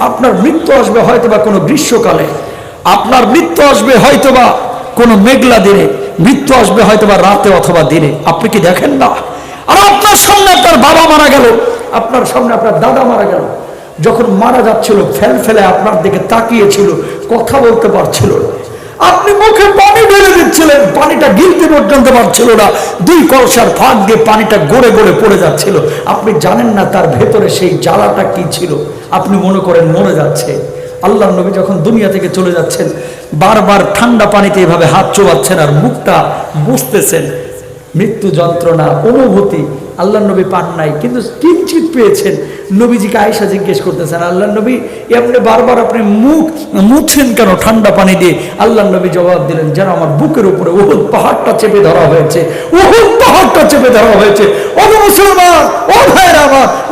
আপনার মৃত্যু আসবে হয়তোবা কোনো গ্রীষ্মকালে। আপনার মৃত্যু আসবে হয়তোবা কোনো মেঘলা দিনে। মৃত্যু আসবে হয়তোবা রাতে অথবা দিনে। আপনি কি দেখেন না? আর আপনার সামনে আপনার বাবা মারা গেল। আপনার সামনে আপনার দাদা মারা গেল। যখন মারা যাচ্ছিল, ফেল ফেলে আপনার দিকে তাকিয়েছিল, কথা বলতে পারছিল না। আপনি মুখে পানি ঢেলে দিচ্ছিলেন, পানিটা গিলতে পর্যন্ত পারছিল না। দুই কলসার ফাঁক দিয়ে পানিটা গড়ে গড়ে পড়ে যাচ্ছিল। আপনি জানেন না তার ভেতরে সেই জ্বালাটা কি ছিল? আপনি মনে করেন মরে যাচ্ছে। আল্লাহ নবী যখন দুনিয়া থেকে চলে যাচ্ছেন, বারবার ঠান্ডা পানিতে এভাবে হাত চোবাচ্ছেন আর মুখটা বুঝতেছেন মৃত্যু যন্ত্রণা, অনুভূতি আল্লাহ নবী পান নাই, কিন্তু কিঞ্চিত পেয়েছেন। নবীজিকে আয়সা জিজ্ঞেস করতেছেন আল্লাহ নবী, এমনি বারবার আপনি মুখ মুছছেন কেন ঠান্ডা পানি দিয়ে? আল্লাহ নবী জবাব দিলেন, যেন আমার বুকের উপরে ওহুদ পাহাড়টা চেপে ধরা হয়েছে ওহুদ পাহাড়টা চেপে ধরা হয়েছে। ও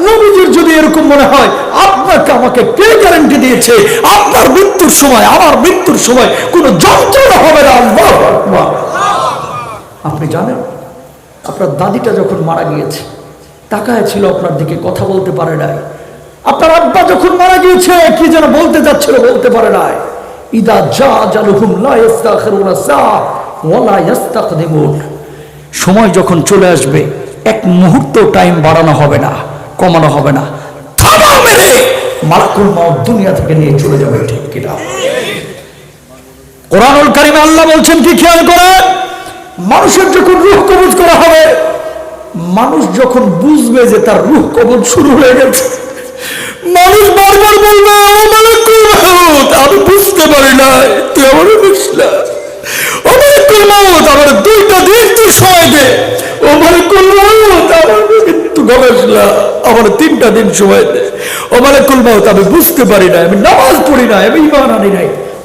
নবীজির যদি এরকম মনে হয়, আপনাকে আমাকে কে গ্যারান্টি দিয়েছে? আপনার মৃত্যুর সময়, আমার মৃত্যুর সময় কোনো যন্ত্রণা হবে না আপনি জানেন? আপনার দাদিটা যখন মারা গিয়েছে, তাকায় ছিল আপনার দিকে, কথা বলতে পারে নাই। আপনার আব্বা যখন মারা গিয়েছে, কি যেন বলতে যাচ্ছিল, বলতে পারে নাই। ইদা যা জালুহুম সময় যখন চলে আসবে, এক মুহূর্ত টাইম বাড়ানো হবে না, কমানো হবে না। থাবা মেরে! দুনিয়া থেকে নিয়ে চলে যাবে, ঠিক কিনা? কোরআনুল কারিমে আল্লাহ বলছেন কি খেয়াল করেন? মানুষের যখন রুহ কবজ করা হবে, মানুষ যখন বুঝবে যে তার রুহ কবজ শুরু হয়ে গেছে, মানুষ বারবার বলবে, "ও আমি বুঝতে পারি না তুই আমার বুঝলা আমার দুইটা দিন সময় দে। ও মালাকুল আমার মৃত্যু আমার তিনটা দিন আমি বুঝতে পারি না আমি নামাজ পড়ি না আমি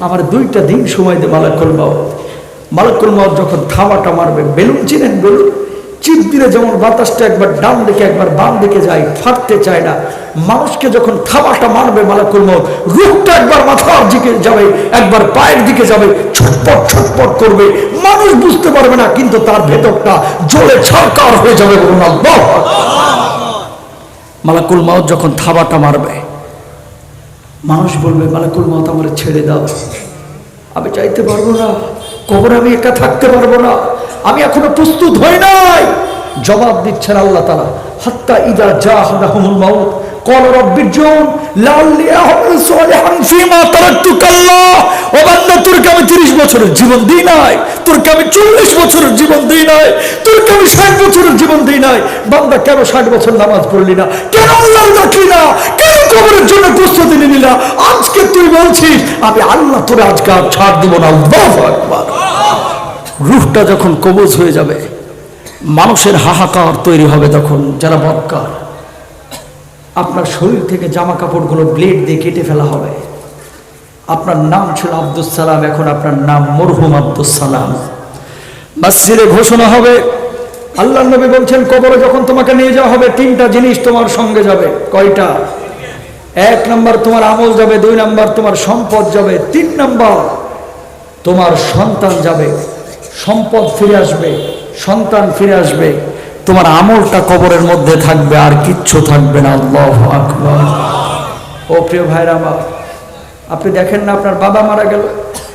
আমার দুইটা দিন সময় দে মালাকুল মালাকুল মাউত যখন থামাটা মারবে বেলুন চিনেন বেলুন চিপ দিলে যেমন বাতাসটা একবার ডান দিকে, একবার বাম দিকে যায়, ফাটতে চায় না। মানুষকে যখন থামাটা মারবে মালাকুল মাউত রূপটা একবার মাথার দিকে যাবে, একবার পায়ের দিকে যাবে, ছটপট ছটপট করবে। মানুষ বুঝতে পারবে না, কিন্তু তার ভেতরটা জলে ছাড়কার হয়ে যাবে মালাকুল মাউত যখন থাবাটা মারবে, মানুষ বলবে, মালাকুল মাউত আমার ছেড়ে দাও। আমি চাইতে পারব না। কবর আমি একা থাকতে পারবো না আমি এখনো প্রস্তুত হই নাই জবাব দিচ্ছেন আল্লাহ তালা হাত্তা ইদা যা হাদাহুমুল মাউত قال رب ارجعون لعلي اعمل صالحا فيما تركت كلا ও বান্দা তোরকে আমি 30 বছরের জীবন দিই নাই তোরকে আমি 40 বছরের জীবন দিই নাই তোরকে আমি 60 বছরের জীবন দিই নাই বান্দা কেন 60 বছর নামাজ পড়লি না কেন আল্লাহ ডাকলি না কেন কবরের জন্য প্রস্তুতি নিলি না আজকে তুই বলছিস, আমি আল্লাহ তোরে আজকে আর ছাড় দিব না রুহটা যখন কবজ হয়ে যাবে, মানুষের হাহাকার তৈরি হবে তখন, যারা বদকার। আপনার শরীর থেকে জামা কাপড়গুলো ব্লেড দিয়ে কেটে ফেলা হবে। আপনার নাম ছিল আব্দুল সালাম, এখন আপনার নাম মরহুম আব্দুল সালাম। মসজিদে ঘোষণা হবে আল্লাহ নবী বলছেন, কবরে যখন তোমাকে নিয়ে যাওয়া হবে, তিনটা জিনিস তোমার সঙ্গে যাবে। কয়টা? এক নাম্বার তোমার আমল যাবে, দুই নাম্বার তোমার সম্পদ যাবে, তিন নম্বর তোমার সন্তান যাবে, সম্পদ ফিরে আসবে, সন্তান ফিরে আসবে, তোমার আমলটা কবরের মধ্যে থাকবে, আর কিচ্ছু থাকবে না, আল্লাহ আকবার। ও প্রিয় ভাইরা আপনি দেখেন না, আপনার বাবা মারা গেল,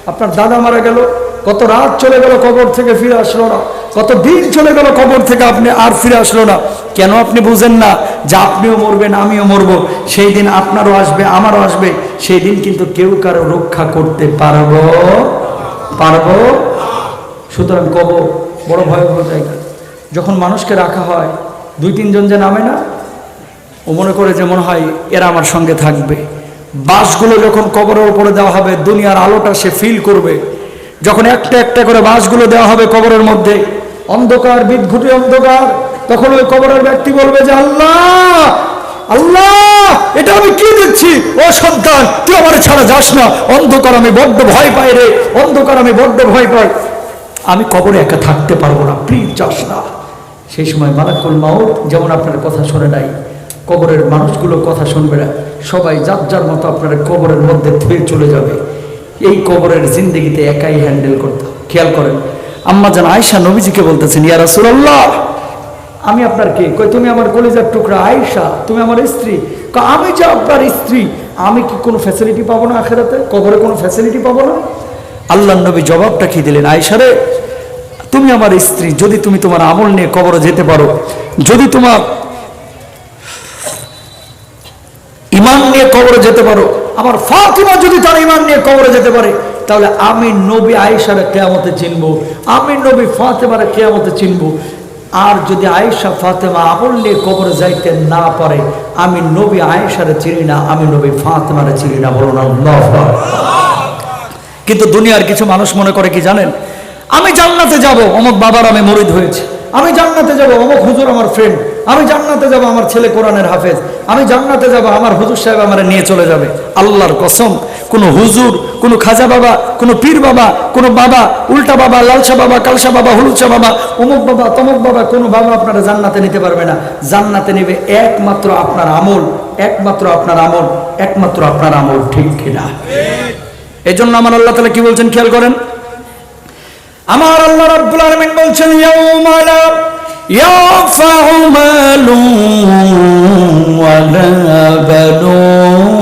আপনার দাদা মারা গেল কত রাত চলে গেল কবর থেকে ফিরে আসলো না। কত দিন চলে গেল কবর থেকে আপনি আর ফিরে আসলো না। কেন আপনি বুঝেন না যে আপনিও মরবেন, আমিও মরবো। সেই দিন আপনারও আসবে, আমারও আসবে। সেই দিন কিন্তু কেউ কারও রক্ষা করতে পারব? পারব? সুতরাং কবর বড় ভয়াবহ জায়গা। যখন মানুষকে রাখা হয়, দুই তিনজন যে নামে না, ও মনে করে যে মনে হয় এরা আমার সঙ্গে থাকবে। বাসগুলো যখন কবরের উপরে দেওয়া হবে, দুনিয়ার আলোটা সে ফিল করবে। যখন একটা একটা করে বাসগুলো দেওয়া হবে কবরের মধ্যে, অন্ধকার, বিদঘুটে অন্ধকার, তখন ওই কবরের ব্যক্তি বলবে যে, আল্লাহ! আল্লাহ! এটা আমি কি দেখছি ও সন্তান, তুই আমার ছাড়া যাস না। অন্ধকার আমি বড্ড ভয় পাই রে, অন্ধকার আমি বড্ড ভয় পাই। আমি কবরে একা থাকতে পারব না প্লিজ যাস না। সেই সময় মালাকুল মাউত যেমন আপনার কথা শোনে নাই, কবরের মানুষগুলো কথা শুনবে না। সবাই যার যার মতো আপনার কবরের মধ্যে ধুয়ে চলে যাবে। এই কবরের জিন্দগিতে একাই হ্যান্ডেল করতে খেয়াল করেন। আম্মা জান আয়সা নবীজিকে বলতেছেন, ইয়া রাসূলুল্লাহ, আমি আপনার কে? কই, তুমি আমার কলিজার টুকরা আয়েশা, তুমি আমার স্ত্রী। আমি যে আপনার স্ত্রী, আমি কি কোনো ফ্যাসিলিটি পাবো না আখেরাতে? কবরে কোনো ফ্যাসিলিটি পাবো না? আল্লাহ নবী জবাবটা কি দিলেন? আয়সারে তুমি আমার স্ত্রী, যদি তুমি তোমার আমল নিয়ে কবরে যেতে পারো, যদি তোমার ইমান নিয়ে কবরে যেতে পারো আমার ফাতিমা যদি তার ইমান নিয়ে কবরে যেতে পারে, তাহলে আমি নবী আয়েশারে কেয়ামতে চিনব, আমি নবী ফাতেমারে কেয়ামতে চিনব। আর যদি আয়েশা ফাতেমা আমল নিয়ে কবরে যাইতে না পারে, আমি নবী আয়েশারে চিনি না, আমি নবী ফাতেমারে চিনি না আল্লাহু আকবার। কিন্তু দুনিয়ার কিছু মানুষ মনে করে কি জানেন? আমি জান্নাতে যাব, অমুক বাবার আমি মরিদ হয়েছে। আমি জান্নাতে যাব, অমুক হুজুর আমার ফ্রেন্ড আমি জান্নাতে যাব, আমার ছেলে কোরআনের হাফেজ। আমি জান্নাতে যাব, আমার হুজুর সাহেব আমার নিয়ে চলে যাবে। আল্লাহর কসম, কোন হুজুর, কোন খাজা বাবা, কোন পীর বাবা, কোন বাবা, উল্টা বাবা, লালসা বাবা, কালসা বাবা, হলুদসা বাবা, অমুক বাবা, তমুক বাবা, কোনো বাবা আপনারা জান্নাতে নিতে পারবে না। জান্নাতে নেবে একমাত্র আপনার আমল, একমাত্র আপনার আমল, একমাত্র আপনার আমল, ঠিক কিনা? এই জন্য আমার আল্লাহ তালা কি বলছেন, খেয়াল করেন? আমার আল্লাহ রাব্বুল আলামিন বলছেন, ইয়াউমা يرفع مال ولا بنون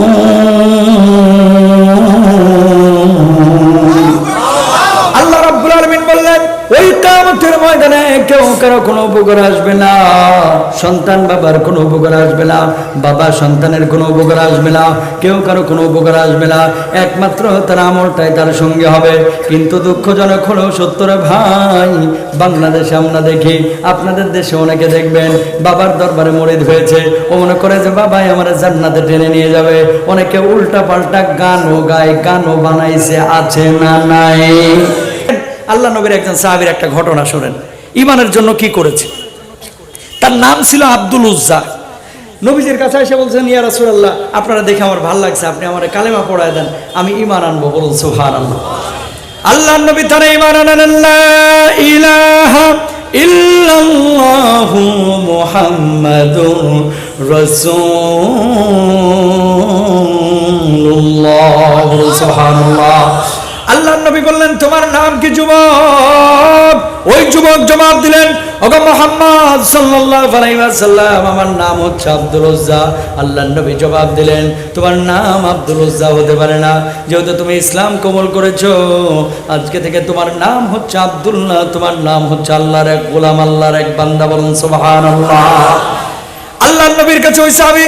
ময়দানে কেউ কারও কোনো উপকার আসবে না। সন্তান বাবার কোনো উপকার আসবে না। বাবা সন্তানের কোনো উপকার আসবে না। কেউ কারও কোনো উপকার আসবে না। একমাত্র তার আমলটাই তার সঙ্গে হবে। কিন্তু দুঃখজনক হলো, সত্তর ভাই, বাংলাদেশে আমরা দেখি, আপনাদের দেশে অনেকে দেখবেন, বাবার দরবারে মরিদ হয়েছে। ও মনে করে যে, বাবাই আমার জান্নাতে টেনে নিয়ে যাবে। অনেকে উল্টা পাল্টা গানও গায়, গানও বানাইছে, আছে না নাই? আল্লাহ নবীর একজন সাহাবীর একটা ঘটনা শোনেন। ইমানের জন্য কি করেছে? তার নাম ছিল আব্দুল উজ্জা। নবীজির কাছে এসে বলছেন, ইয়া রাসূলুল্লাহ, আপনারা দেখে আমার ভালো লাগছে, আপনি আমার কালেমা পড়ায় দেন, আমি ইমান আনব। বলুন, সুবহানাল্লাহ। আল্লাহ আল্লাহ নবী তার ইমান আনেন, লা আল্লাহ নবী বললেন, তোমার নাম কি যুবক? ওই যুবক জবাব দিলেন, ওগো মোহাম্মদ সাল্লাল্লাহু আলাইহি ওয়াসাল্লাম, আমার নাম হচ্ছে নবী জবাব দিলেন, তোমার নাম হতে পারে না। যেহেতু তুমি ইসলাম কবুল করেছ, আজকে থেকে তোমার নাম হচ্ছে আব্দুল্লাহ, তোমার নাম হচ্ছে আল্লাহর এক গোলাম, আল্লাহর এক বান্দা বলুন সুবহানাল্লাহ। নবীর কাছে ওই সাহাবী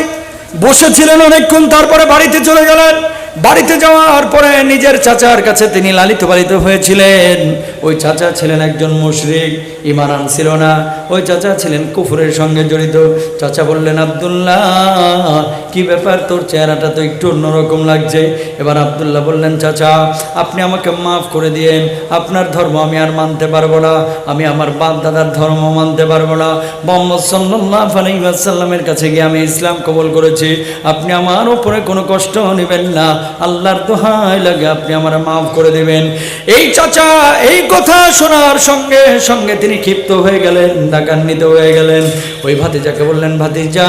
বসেছিলেন অনেকক্ষণ, তারপরে বাড়িতে চলে গেলেন। বাড়িতে যাওয়ার পরে নিজের চাচার কাছে তিনি লালিত পালিত হয়েছিলেন। ওই চাচা ছিলেন একজন মুশরিক। ইমান আনছিল না। ওই চাচা ছিলেন কুফুরের সঙ্গে জড়িত। চাচা বললেন, আব্দুল্লাহ, কি ব্যাপার? তোর চেহারাটা তো একটু অন্যরকম লাগছে। এবার আব্দুল্লাহ বললেন, চাচা, আপনি আমাকে মাফ করে দিয়েন। আপনার ধর্ম আমি আর মানতে পারব না। আমি আমার বাপ দাদার ধর্ম মানতে পারব না। মোহাম্মদ সাল্লাল্লাহু আলাইহি ওয়াসাল্লামের কাছে গিয়ে আমি ইসলাম কবুল করেছি। আপনি আমার উপরে কোনো কষ্ট নেবেন না। আল্লাহর দোহাই লাগে আপনি আমার মাফ করে দেবেন। এই চাচা, এই কথা শোনার সঙ্গে সঙ্গে তিনি ক্ষিপ্ত হয়ে গেলেন দাকান্বিত হয়ে গেলেন। ওই ভাতিজাকে বললেন, ভাতিজা,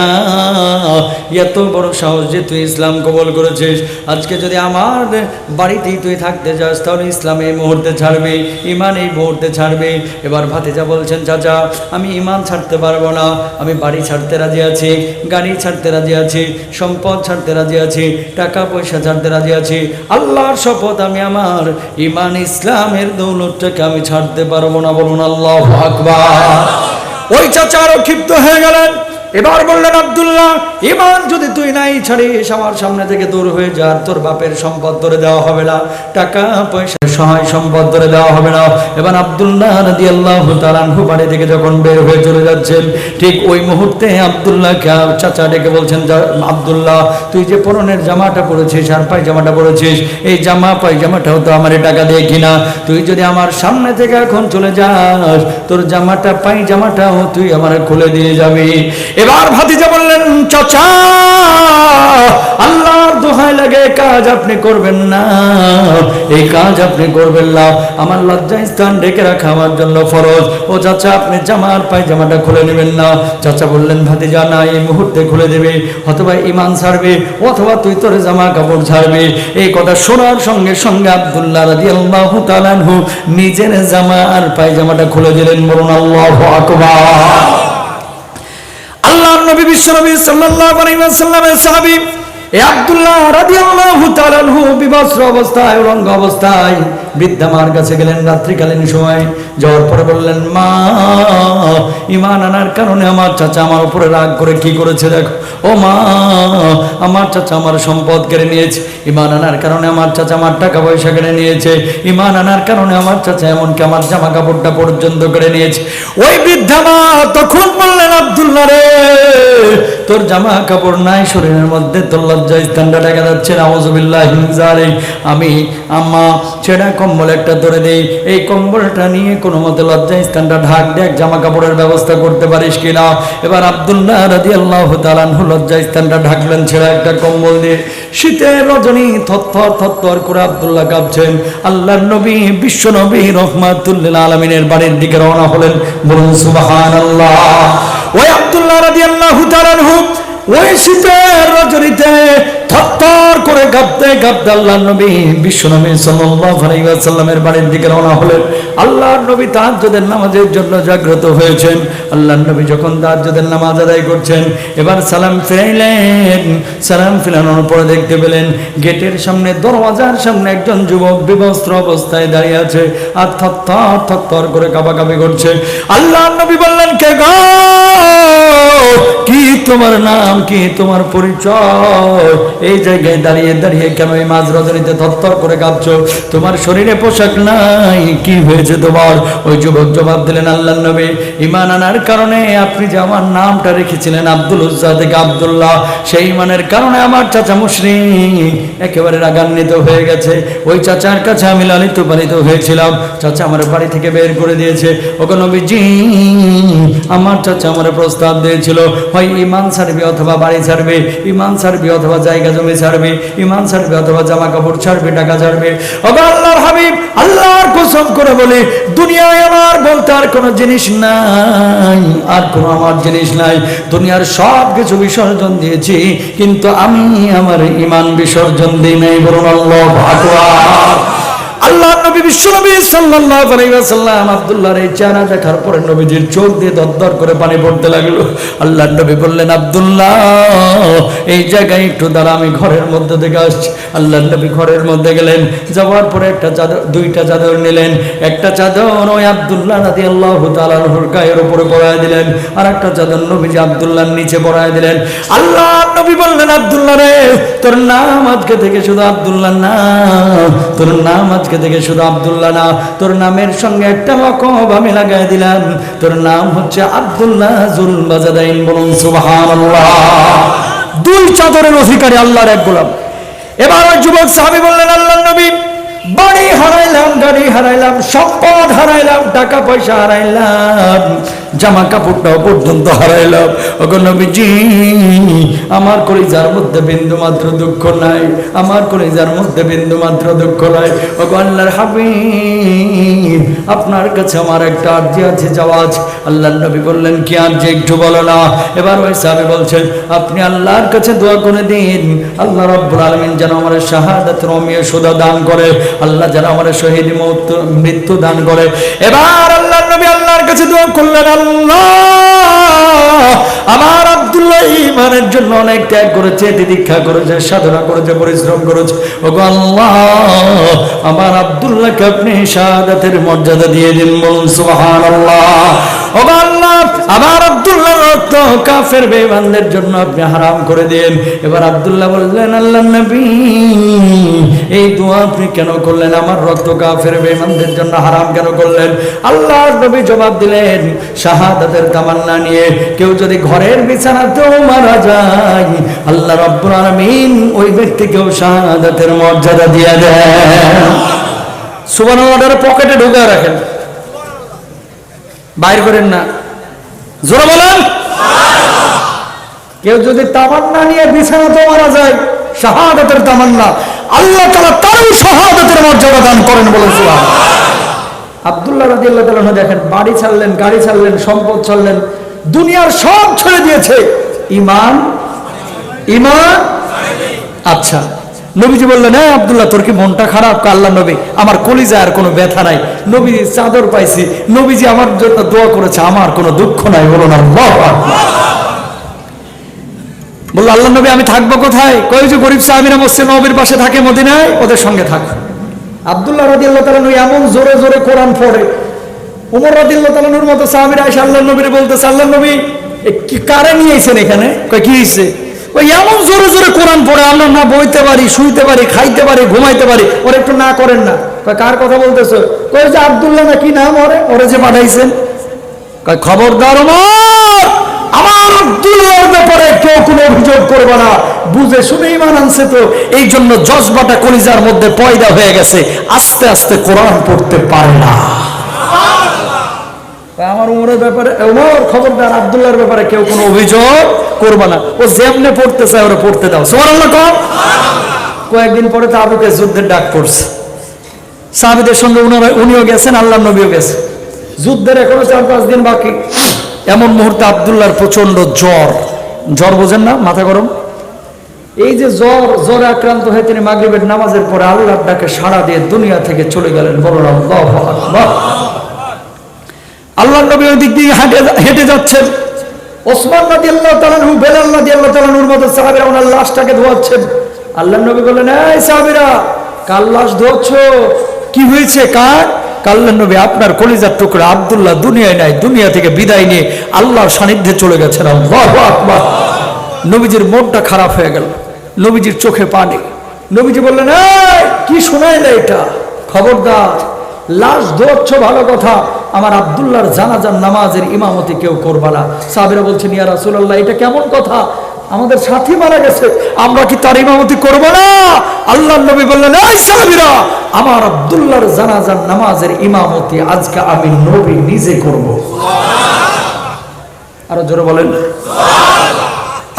এত বড় সাহস যে তুই ইসলাম কবল করেছিস। আজকে যদি আমার বাড়িতেই তুই থাকতে যাস, তাহলে ইসলাম এই মুহূর্তে ছাড়বে ইমান এই মুহূর্তে ছাড়বে এবার ভাতিজা বলছেন, চাচা, আমি ইমান ছাড়তে পারব না। আমি বাড়ি ছাড়তে রাজি আছি, গাড়ি ছাড়তে রাজি আছি, সম্পদ ছাড়তে রাজি আছি টাকা পয়সা ছাড়তে রাজি আছি। আল্লাহর শপথ আমি আমার। ইমান ইসলামের দৌলতটাকে আমি ছাড়তে পারব না। বলুন, আল্লাহ আকবার। ওই চাচা আরও ক্ষিপ্ত হয়ে গেলেন। এবার বললেন আব্দুল্লাহ ইমান যদি তুই নাই ছাড়িস, আমার সামনে থেকে দূর হয়ে যা তোর বাপের সম্পদ ধরে দেওয়া হবে না, টাকা, পয়সা, সহায় সম্পদ ধরে দেওয়া হবে না। এবার আব্দুল্লাহ রাদি আল্লাহ তালানহু বাড়ি থেকে যখন বের হয়ে চলে যাচ্ছেন, ঠিক ওই মুহূর্তে আব্দুল্লাহ চাচা ডেকে বলছেন, "যা- আব্দুল্লাহ, তুই যে পরনের জামাটা পরেছিস আর পায়জামাটা পরেছিস, এই জামা পাই পায়জামাটাও তো আমার টাকা দিয়ে কিনা। তুই যদি আমার সামনে থেকে এখন চলে যাস, তোর জামাটা, পায়জামাটাও তুই আমার খুলে দিয়ে যাবি। এবার ভাতিজা বললেন, চাচা, আল্লাহর দোহাই লাগে কাজ আপনি করবেন না। এই কাজ আপনি করবেন না। আমার লজ্জায় স্থান ঢেকে রাখা আমার জন্য ফরজ। ও চাচা, আপনি জামার পায়জামাটা খুলে নেবেন না। চাচা বললেন, ভাতিজা, না, এই মুহূর্তে খুলে দেবে। অথবা ইমান ছাড়বে, অথবা তুই তোর জামা কাপড় ছাড়বে। এই কথা শোনার সঙ্গে সঙ্গে আব্দুল্লাহ রাজি আল্লাহ তালানহু নিজের জামা আর পায়জামাটা খুলে দিলেন। বলুন, আল্লাহ আকবার। আল্লাহ নবী বিশ্বনবী সাল্লাল্লাহু আলাইহি ওয়াসাল্লামের সাহাবী, এ আব্দুল্লাহ রাদিয়াল্লাহু তাআলা বিবস্ত্র অবস্থায়, উলঙ্গ অবস্থায় বৃদ্ধা মার কাছে গেলেন রাত্রিকালীন সময়। যাওয়ার পরে বললেন, মা, ইমান আনার কারণে আমার চাচা আমার উপরে রাগ করে কি করেছে দেখো। ও মা, আমার চাচা আমার সম্পদ কেড়ে নিয়েছে। ইমান আনার কারণে আমার চাচা আমার টাকা পয়সা কেড়ে নিয়েছে। ইমান আনার কারণে আমার চাচা এমনকি আমার জামা কাপড়টা পর্যন্ত কেড়ে নিয়েছে। ওই বৃদ্ধা মা তখন বললেন আবদুল্লা রে, তোর জামা কাপড় নাই শরীরের মধ্যে, তোর লজ্জা স্থানটা দেখা যাচ্ছে আমি, আম্মা, ছেঁড়া কম্বল একটা ধরে দেই। এই কম্বলটা নিয়ে কোনো মতে লজ্জা স্থানটা ঢাক দেখ জামা কাপড়ের ব্যবস্থা করতে পারিস কিনা? এবার আব্দুল্লাহ রাজি আল্লাহ তালানহু লজ্জা স্থানটা ঢাকলেন, ছেঁড়া একটা কম্বল দিয়ে। শীতের রজনী থরথর থরথর করে আব্দুল্লাহ কাঁপছেন। আল্লাহর নবী, বিশ্ব নবী রহমাতুল্লিল আলমিনের বাড়ির দিকে রওনা হলেন। বলুন সুবাহান আল্লাহ ওই আবদুল্লাহ রাজি আল্লাহ তালানহু ওই শীতের রজনীতে থরথর করে কাঁপতে কাঁপতে আল্লাহ নবী বিশ্ব নবী সাল্লাল্লাহু আলাইহি ওয়াসাল্লামের বাড়ির দিকে রওনা হলেন। আল্লাহর নবী তাহাজ্জুদের নামাজের জন্য জাগ্রত হয়েছেন। আল্লাহর নবী যখন তাহাজ্জুদের নামাজ আদায় করছেন, এবার সালাম ফিরাইলেন। সালাম ফিরানোর পরে দেখতে পেলেন গেটের সামনে, দরওয়াজার সামনে একজন যুবক বিবস্ত্র অবস্থায় দাঁড়িয়ে আছে আর থরথর থরথর করে কাঁপাকাঁপি করছে। আল্লাহর নবী বললেন, কে গো? কি তোমার নাম, কি তোমার পরিচয়? এই জায়গায় দাঁড়িয়ে দাঁড়িয়ে কেন এই মাঝ রজনীতে থরথর করে কাঁপছো তোমার শরীরে পোশাক নাই, কি হয়েছে তোমার? ওই যুবক জবাব দিলেন আল্লাহ নবী ইমান আনার কারণে আপনি যে আমার নামটা রেখেছিলেন আব্দুল উজ্জা থেকে আব্দুল্লাহ, সেই ইমানের কারণে আমার চাচা মুশরিক একেবারে রাগান্বিত হয়ে গেছে। ওই চাচার কাছে আমি লালিত পালিত হয়েছিলাম। চাচা আমার বাড়ি থেকে বের করে দিয়েছে। ওকে নবীজি, আমার চাচা আমার প্রস্তাব দিয়েছিল হয় ইমান ছাড়বে অথবা বাড়ি ছাড়বে, ইমান ছাড়বে অথবা জায়গা জমি ছাড়বে, ইমান ছাড়বে অথবা জামা কাপড় ছাড়বে, টাকা ছাড়বে। ওগো আল্লাহর হাবিব আল্লাহর কসম করে বলে, দুনিয়ায় আমার বলতে আর কোনো জিনিস নাই, আর কোনো আমার জিনিস নাই। দুনিয়ার সব কিছু বিসর্জন দিয়েছি, কিন্তু আমি আমার ইমান বিসর্জন দিই নাই বলুন আল্লাহ আকবার। আল্লাহ নবী বিশ্ব নবী সাল্লাল্লাহু আলাইহি ওয়াসাল্লাম আব্দুল্লাহর এই চেহারা দেখার পরে নবীজির চোখ দিয়ে দরদর করে পানি পড়তে লাগল। আল্লাহ নবী বললেন, আব্দুল্লাহ, এই জায়গায় একটু দাঁড়া, আমি ঘরের মধ্যে থেকে আসছি। আল্লাহ নবী ঘরের মধ্যে গেলেন, যাওয়ার পরে একটা চাদর, দুইটা চাদর নিলেন। একটা চাদর ওই আব্দুল্লাহ রাদিয়াল্লাহু তাআলার গায়ের উপরে পরায় দিলেন, আর একটা চাদর নবীজি আব্দুল্লাহর নিচে পরায় দিলেন। আল্লাহ নবী বললেন, আব্দুল্লাহ রে, তোর নাম আজকে থেকে শুধু আব্দুল্লাহ না, তোর নাম আজকে থেকে শুধু আবদুল্লাহ না, তোর নামের সঙ্গে একটা লকব আমি লাগাই দিলাম। তোর নাম হচ্ছে আবদুল্লাহ জুল বাজাদাইন বলুন, সুবহানাল্লাহ। দুই চাদরের অধিকারী আল্লাহর এক গোলাম। এবার যুবক সাহাবী বললেন আল্লাহ নবী গাড়ি হারাইলাম, সম্পদ হারাইলাম, টাকা পয়সা হারাইলাম, জামা কাপড়টাও পর্যন্ত হারাইলাম। ওগো নবীজি, আমার কলিজার মধ্যে বিন্দু মাত্র দুঃখ নাই, আমার কলিজার মধ্যে বিন্দু মাত্র দুঃখ নাই। ওগো আল্লাহর হাবিব, আপনার কাছে আমার একটা আর্জি আছে যাওয়া আল্লাহ নবী বললেন, কি আর্জি? একটু বলো না। এবার ওই সাহাবী বলছেন, আপনি আল্লাহর কাছে দোয়া করে দিন। আল্লাহ রব্বুল আলামিন যেন আমার শাহাদাত রমিয়ে সুদা দান করে। আল্লাহ যেন আমার শহীদ মৃত্যু- দান করে। এবার আল্লাহ নবী আল্লাহর কাছে দোয়া করলেন, আল্লাহ, আমার আব্দুল্লাহ ইমানের জন্য অনেক ত্যাগ করেছে দীক্ষা করেছে, সাধনা করেছে, পরিশ্রম করেছে। ওগো আল্লাহ, আমার আব্দুল্লাহকে আপনি শাহাদাতের মর্যাদা দিয়ে দিন বলুন, সুবহানাল্লাহ। ওগো আল্লাহ, আমার আব্দুল্লাহ রক্ত কাফের বেঈমানদের জন্য আপনি হারাম করে দেন। এবার আব্দুল্লাহ বললেন আল্লাহ নবী, এই দোয়া আপনি কেন করলেন? আমার রক্ত কাফের বেঈমানদের জন্য হারাম কেন করলেন? আল্লাহ নবী জবাব দিলেন, শাহাদাতের তামান্না নিয়ে কেউ যদি ঘরের বিছানাতেও মারা যায়, আল্লাহ রব্বুল আলামিন ওই ব্যক্তিকেও শাহাদাতের মর্যাদা দিয়ে দেন। সুবহানাল্লাহর পকেটে ঢুকে রাখেন। বাইর করেন না। জোরে বলেন। কেউ যদি তামান্না নিয়ে বিছানাতে মারা যায়, শাহাদাতের তামান্না। আল্লাহ তাআলা তারও শাহাদাতের মর্যাদা দান করেন সুবহান আব্দুল্লাহ রাদিয়াল্লাহু তাআলা দেখেন, বাড়ি ছাড়লেন, গাড়ি ছাড়লেন, সম্পদ ছাড়লেন, দুনিয়ার সব ছেড়ে দিয়েছে। ইমান ইমান আচ্ছা। নবীজি বললেন হ্যাঁ আব্দুল্লাহ, তোর কি মনটা খারাপ? আল্লাহ নবী? আমার কলিজা আর কোনো ব্যথা নাই। নবী চাদর পাইছি। নবীজি আমার জন্য দোয়া করেছে, আমার কোনো দুঃখ নাই। বলো না আল্লাহু। বলল আল্লাহ নবী, আমি থাকব কোথায়? কই যে গরিব সাহাবিরা মসজিদ নবীর পাশে থাকে মদিনায়, ওদের সঙ্গে থাক। আব্দুল্লাহ রাদিয়াল্লাহু তাআলা এমন জোরে জোরে কোরআন পড়ে। উমর রাদিয়াল্লাহু তাআলার মতো সাহাবীরা এসে আল্লাহ নবীর বলতেছে আল্লাহ নবী কি কারে নিয়ে এসেছেন এখানে? কই কি হয়েছে ওই এমন জোরে জোরে কোরআন পড়ে, আমরা না বইতে পারি, শুইতে পারি, খাইতে পারি, ঘুমাইতে পারি, ওর একটু না করেন না। কার কথা বলতেছো? কই যে আব্দুল্লাহ না কি নাম ওরে ওরে যে পাঠাইছেন? কয়, খবরদার আমার আব্দুল্লাহর ব্যাপারে কেউ কোনো অভিযোগ করবে না বুঝে শুনে ইমান আনছে তো এই জন্য জজবাটা কলিজার মধ্যে পয়দা হয়ে গেছে, আস্তে আস্তে কোরআন পড়তে পারে না। আমার উমরের ব্যাপারে, উমর খবরদার আব্দুল্লাহর ব্যাপারে কেউ কোনো অভিযোগ করবে না। ও যেমনে পড়তে চায় ওরা পড়তে দাও। সুবহানাল্লাহ কম কয়েকদিন পরে তো আবুকে যুদ্ধের ডাক পড়ছে। সাহাবিদের সঙ্গে উনারা উনিও গেছেন, আল্লাহ নবীও গেছে যুদ্ধের এখনও চার পাঁচ দিন বাকি। এমন মুহূর্তে আবদুল্লাহর প্রচণ্ড জ্বর। জ্বর বোঝেন না, মাথা গরম? এই যে জ্বর, জ্বরে আক্রান্ত হয়ে তিনি মাগরিবের নামাজের পরে আল্লাহর ডাকে সাড়া দিয়ে দুনিয়া থেকে চলে গেলেন। বলুন, আল্লাহু নবী ওই দিক দিয়ে হাঁটে হেঁটে যাচ্ছেন। ওসমান নাদি আল্লাহ তালানহু বেলাল নাদি আল্লাহ তালানুর মতো সাহাবিরা ওনার লাশটাকে ধোয়াচ্ছেন। আল্লাহ নবী বললেন, এই সাহাবিরা, কার লাশ ধোয়াচ্ছ? কি হয়েছে? কার? কাল্লাহ নবী, আপনার কলিজার টুকরা আব্দুল্লাহ দুনিয়ায় নাই, দুনিয়া থেকে বিদায় নিয়ে আল্লাহর সান্নিধ্যে চলে গেছেন। আল্লাহু আকবার। নবীজির মনটা খারাপ হয়ে গেল। নবীজির চোখে পানি। নবীজি বললেন কি শোনাইলে এটা? খবরদার, লাশ ধোয়াচ্ছ ভালো কথা, আমার আব্দুল্লাহর জানাজার নামাজের ইমামতি কেউ করবা না। সাহাবিরা বলছেন, ইয়া রাসূলুল্লাহ, এটা কেমন কথা? আমাদের সাথী মারা গেছে, আমরা কি তার ইমামতি করব না? আল্লাহ নবী বললেন আমার আব্দুল্লাহর জানাজার নামাজের ইমামতি আজকে আমি নবী নিজে করব। আরও জোরে বলেন।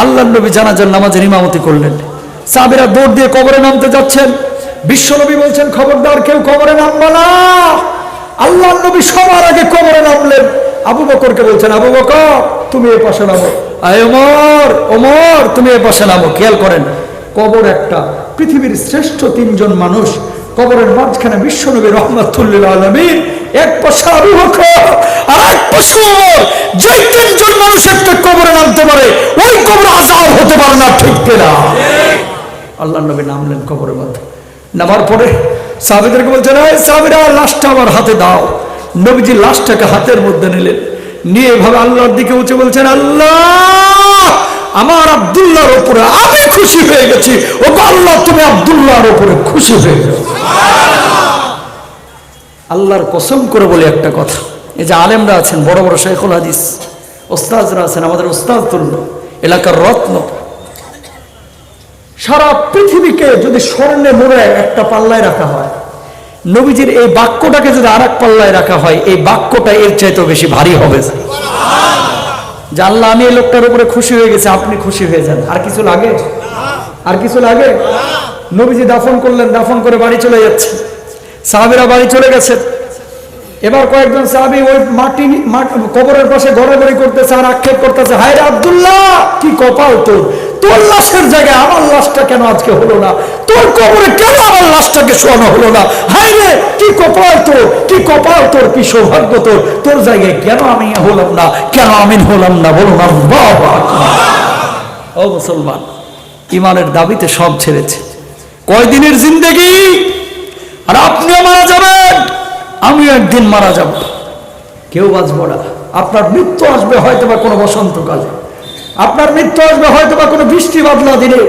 আল্লাহ নবী জানাজার নামাজের ইমামতি করলেন। সাহাবীরা দৌড় দিয়ে কবরে নামতে যাচ্ছেন। বিশ্বনবী বলছেন, খবরদার, কেউ কবরে নামবা না। আল্লাহ নবী সবার আগে কবরে নামলেন। আবু বকরকে বলছেন, আবু বকর, তুমি এ পাশে নামো। আয় ওমর ওমর, তুমি এ পাশে নামো। খেয়াল করেন, কবর একটা পৃথিবীর শ্রেষ্ঠ তিনজন মানুষ কবরের মাঝখানে বিশ্বনবী রহমাতুল্লিল আলমিন, এক পাশে আবু আর এক পাশে ওমর। যে তিনজন মানুষ একটা কবরে নামতে পারে, ওই কবর আজাব হতে পারে না, ঠিক কিনা? আল্লাহ নবী নামলেন কবরের মধ্যে। নামার পরে সাহাবিদেরকে বলছেন সাহাবিরা, লাশটা আমার হাতে দাও। নবীজি লাশটাকে হাতের মধ্যে নিলেন। নিয়ে এভাবে আল্লাহর দিকে উঠে বলছেন, আল্লাহ আমার আবদুল্লাহর উপরে আমি খুশি হয়ে গেছি। ও আল্লাহ, তুমি আব্দুল্লাহর উপরে খুশি হয়ে যাও। আল্লাহর কসম করে বলি একটা কথা। এই যে আলেমরা আছেন, বড় বড় শেখুল হাদিস, ওস্তাজরা আছেন, আমাদের ওস্তাদ তুল্য এলাকার রত্ন। সারা পৃথিবীকে যদি স্বর্ণে মোড়ে একটা পাল্লায় রাখা হয়, নবীজির এই বাক্যটাকে যদি আর এক পাল্লায় রাখা হয়, এই বাক্যটা এর চাইতেও বেশি ভারী হবে। আল্লাহ, আমি এই লোকটার উপরে খুশি হয়ে গেছে, আপনি খুশি হয়ে যান। আর কিছু লাগে? আর কিছু লাগে? নবীজি দাফন করলেন, দাফন করে বাড়ি চলে যাচ্ছে। সাহাবিরা বাড়ি চলে গেছে। এবার কয়েকজন সাহাবি ওই মাটি কবরের পাশে গড়াগড়ি করতেছে আর আক্ষেপ করতেছে হায় আব্দুল্লাহ, কি কপাল তোর? তোর লাশের জায়গায় আমার লাশটা কেন আজকে হলো না? তোর কবরে কেন আমার লাশটাকে শোয়ানো হলো না? হায় রে কি কপাল তোর? কি কপাল তোর? কি সৌভাগ্য তোর? তোর জায়গায় কেন আমি হলাম না? কেন আমি হলাম না? বলো না ও মুসলমান ইমানের দাবিতে সব ছেড়েছে। কয়দিনের জিন্দেগি? আর আপনিও মারা যাবেন। আমিও একদিন মারা যাব। কেউ বাঁচবো না। আপনার মৃত্যু আসবে হয়তো বা কোনো বসন্তকালে আপনার মৃত্যু আসবে হয়তো বা কোনো বৃষ্টি বাদলা দিনে।